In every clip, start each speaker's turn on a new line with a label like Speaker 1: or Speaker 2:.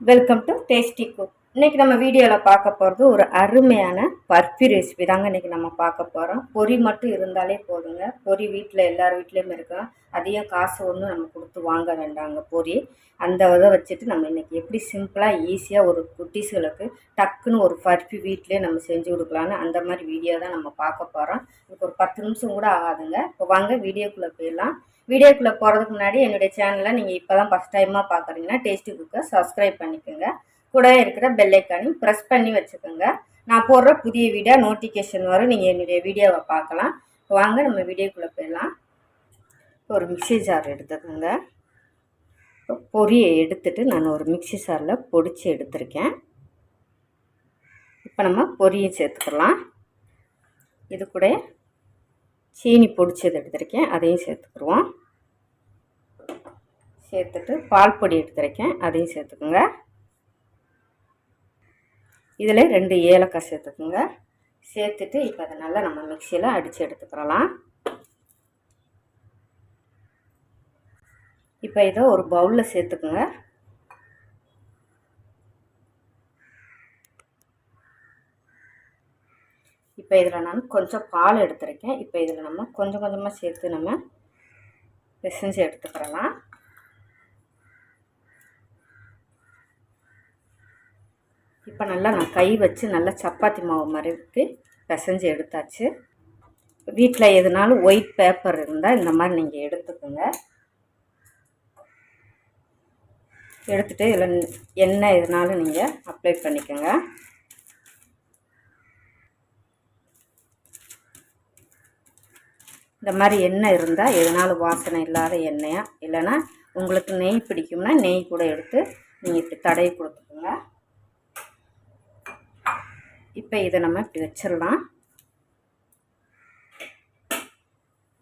Speaker 1: Welcome to tasty cook இன்றைக்கி நம்ம வீடியோவில் பார்க்க போகிறது ஒரு அருமையான பர்ஃபி ரெசிபி தாங்க இன்றைக்கி நம்ம பார்க்க போகிறோம் பொரி மட்டும் இருந்தாலே போதுங்க. பொரி வீட்டில் எல்லார் வீட்லேயும் இருக்கும் அதையும் காசு ஒன்றும் நம்ம கொடுத்து வாங்க வேண்டாங்க பொரி அந்த இதை வச்சுட்டு நம்ம இன்றைக்கி எப்படி சிம்பிளாக ஈஸியாக ஒரு குட்டீஸ்களுக்கு டக்குன்னு ஒரு பர்ஃபி வீட்டிலே நம்ம செஞ்சு கொடுக்கலான்னு அந்த மாதிரி வீடியோ தான் நம்ம பார்க்க போகிறோம் இதுக்கு ஒரு பத்து நிமிஷம் கூட ஆகாதுங்க. இப்போ வாங்க வீடியோக்குள்ளே போயிடலாம். வீடியோக்குள்ளே போகிறதுக்கு முன்னாடி என்னுடைய சேனலை நீங்கள் இப்போ தான் ஃபஸ்ட் டைமாக பார்க்குறீங்கன்னா டேஸ்டி குக்கை சப்ஸ்கிரைப் பண்ணிக்கோங்க. கூட இருக்கிற பெல்லைக்கானையும் ப்ரெஸ் பண்ணி வச்சுக்கோங்க. நான் போடுற புதிய வீடியோ நோட்டிஃபிகேஷன் வரும் நீங்கள் என்னுடைய வீடியோவை பார்க்கலாம். வாங்க நம்ம வீடியோக்குள்ளே போயிடலாம். ஒரு மிக்சி ஜார் எடுத்துக்கோங்க. பொரியை எடுத்துட்டு நான் ஒரு மிக்சி ஜாரில் பொடிச்சு எடுத்திருக்கேன். இப்போ நம்ம பொரியை சேர்த்துக்கலாம். இது கூட சீனி பொடிச்சது எடுத்திருக்கேன். அதையும் சேர்த்துக்குருவோம் சேர்த்துட்டு பால் பொடி எடுத்துருக்கேன். அதையும் சேர்த்துக்குங்க. இதில் ரெண்டு ஏலக்காய் சேர்த்துக்குங்க. சேர்த்துட்டு இப்போ அதை நல்லா நம்ம மிக்சியில் அடித்து எடுத்துக்கிறலாம் இப்போ இதை ஒரு பவுலில் சேர்த்துக்குங்க. இப்போ இதில் நான் கொஞ்சம் பால் எடுத்துருக்கேன். இப்போ இதில் நம்ம கொஞ்சம் கொஞ்சமாக சேர்த்து நம்ம பிசைஞ்சு எடுத்துக்கிறலாம். இப்போ நல்லா நான் கை வச்சு நல்லா சப்பாத்தி மாவு மாதிரி பிசைஞ்சு எடுத்தாச்சு. வீட்டில் எதுனாலும் ஒயிட் பேப்பர் இருந்தால் இந்த மாதிரி நீங்கள் எடுத்துக்கோங்க. எடுத்துகிட்டு இதில் எண்ணெய் எதுனாலும் நீங்கள் அப்ளை பண்ணிக்கோங்க. இந்த மாதிரி எண்ணெய் இருந்தால் எதனாலும் வாசனை இல்லாத எண்ணெயாக இல்லைன்னா உங்களுக்கு நெய் பிடிக்கும்னா நெய் கூட எடுத்து நீங்கள் இப்படி தடவி கொடுத்துக்கோங்க. இப்போ இதை நம்ம இப்படி வச்சிடலாம்.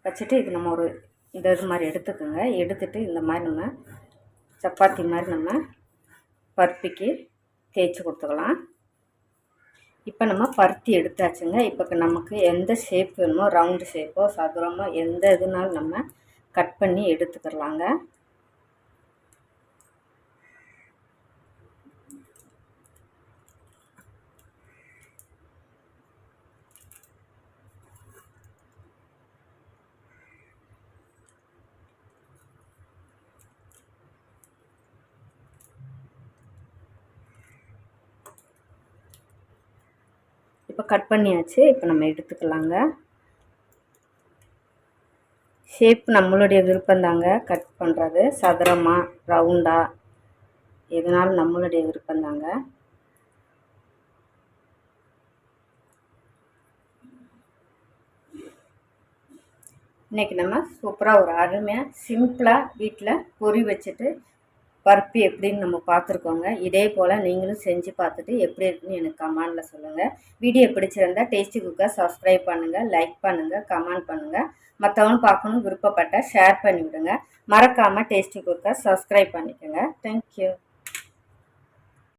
Speaker 1: வச்சுட்டு இது நம்ம ஒரு இந்த இது மாதிரி எடுத்துக்கோங்க. எடுத்துட்டு இந்த மாதிரி நம்ம சப்பாத்தி மாதிரி நம்ம பருப்பிக்கு தேய்ச்சி கொடுத்துக்கலாம். இப்போ நம்ம பருத்தி எடுத்தாச்சுங்க. இப்போ நமக்கு எந்த ஷேப் வேணுமோ ரவுண்டு ஷேப்போ சதுரமோ எந்த இதுனாலும் நம்ம கட் பண்ணி எடுத்துக்கிறலாங்க. இப்போ கட் பண்ணியாச்சு இப்போ நம்ம எடுத்துக்கலாங்க. ஷேப் நம்மளுடைய விருப்பந்தாங்க கட் பண்ணுறது சதுரமாக ரவுண்டாக எதுனாலும் நம்மளுடைய விருப்பந்தாங்க இன்றைக்கி நம்ம சூப்பராக ஒரு அருமையாக சிம்பிளாக வீட்டில் பொறி வச்சுட்டு பருப்பு எப்படின்னு நம்ம பார்த்துருக்கோங்க. இதே போல் நீங்களும் செஞ்சு பார்த்துட்டு எப்படி இருக்குன்னு எனக்கு கமெண்டில் சொல்லுங்கள் வீடியோ பிடிச்சிருந்தா டேஸ்டி குக்கர் சப்ஸ்கிரைப் பண்ணுங்கள் லைக் பண்ணுங்கள் கமெண்ட் பண்ணுங்கள் மற்றவங்க பார்க்கணும் விருப்பப்பட்ட ஷேர் பண்ணிவிடுங்க. மறக்காமல் டேஸ்டி குக்கை சப்ஸ்கிரைப் பண்ணிக்கோங்க. Thank you